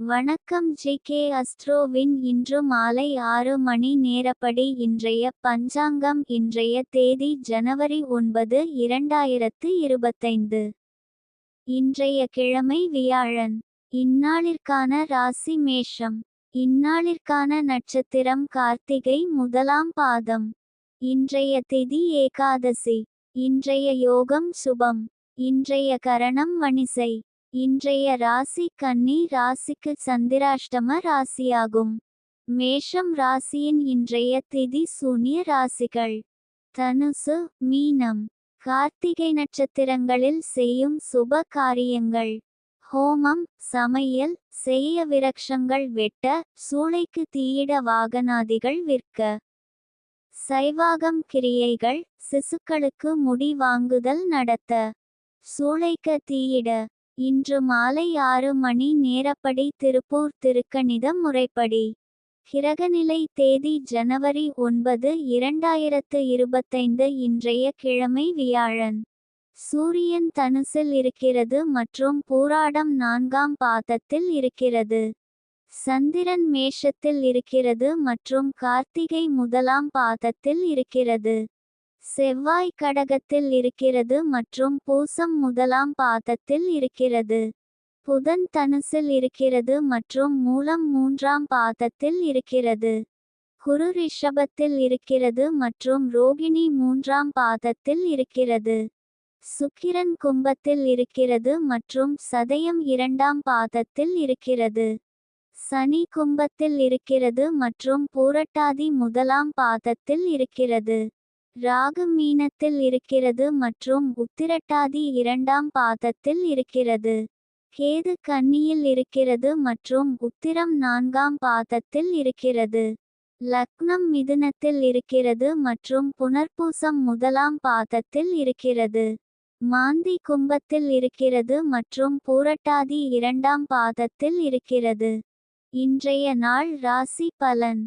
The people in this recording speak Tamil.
வணக்கம் ஜி கே அஸ்ட்ரோவின் இன்று மாலை ஆறு மணி நேரப்படி இன்றைய பஞ்சாங்கம் இன்றைய தேதி ஜனவரி ஒன்பது இரண்டாயிரத்து இருபத்தைந்து. இன்றைய கிழமை வியாழன். இந்நாளிற்கான ராசி மேஷம். இந்நாளிற்கான நட்சத்திரம் கார்த்திகை முதலாம் பாதம். இன்றைய திதி ஏகாதசி. இன்றைய யோகம் சுபம். இன்றைய கரணம் வணிசை. இன்றைய ராசி கன்னி ராசிக்கு சந்திராஷ்டம ராசியாகும். மேஷம் ராசியின் இன்றைய திதி சூனிய ராசிகள். தனுசு மீனம். கார்த்திகை நட்சத்திரங்களில் செய்யும் சுப காரியங்கள். ஹோமம் சமையல் செய்ய விரக்ஷங்கள் வெட்ட சூளைக்கு தீயிட வாகனாதிகள் விற்க. சைவாகம் கிரியைகள் சிசுக்களுக்கு முடி வாங்குதல் நடத்த. சூளைக்க தீயிட இன்று மாலை ஆறு மணி நேரப்படி திருப்பூர் திருக்கணிதம் முறைப்படி. கிரகநிலை தேதி ஜனவரி ஒன்பது இரண்டாயிரத்து இருபத்தைந்து இன்றைய கிழமை வியாழன். சூரியன் தனுசில் இருக்கிறது மற்றும் பூராடம் நான்காம் பாதத்தில் இருக்கிறது. சந்திரன் மேஷத்தில் இருக்கிறது மற்றும் கார்த்திகை முதலாம் பாதத்தில் இருக்கிறது. செவ்வாய் கடகத்தில் இருக்கிறது மற்றும் பூசம் முதலாம் பாதத்தில் இருக்கிறது. புதன் தனுசில் இருக்கிறது மற்றும் மூலம் மூன்றாம் பாதத்தில் இருக்கிறது. குரு ரிஷபத்தில் இருக்கிறது மற்றும் ரோகிணி மூன்றாம் பாதத்தில் இருக்கிறது. சுக்கிரன் கும்பத்தில் இருக்கிறது மற்றும் சதயம் இரண்டாம் பாதத்தில் இருக்கிறது. சனி கும்பத்தில் இருக்கிறது மற்றும் பூரட்டாதி முதலாம் பாதத்தில் இருக்கிறது. ராகு மீனத்தில் இருக்கிறது மற்றும் உத்திரட்டாதி இரண்டாம் பாதத்தில் இருக்கிறது. கேது கன்னியில் இருக்கிறது மற்றும் உத்திரம் நான்காம் பாதத்தில் இருக்கிறது. லக்னம் மிதுனத்தில் இருக்கிறது மற்றும் புனர்பூசம் முதலாம் பாதத்தில் இருக்கிறது. மாந்தி கும்பத்தில் இருக்கிறது மற்றும் பூரட்டாதி இரண்டாம் பாதத்தில் இருக்கிறது. இன்றைய நாள் ராசி பலன்.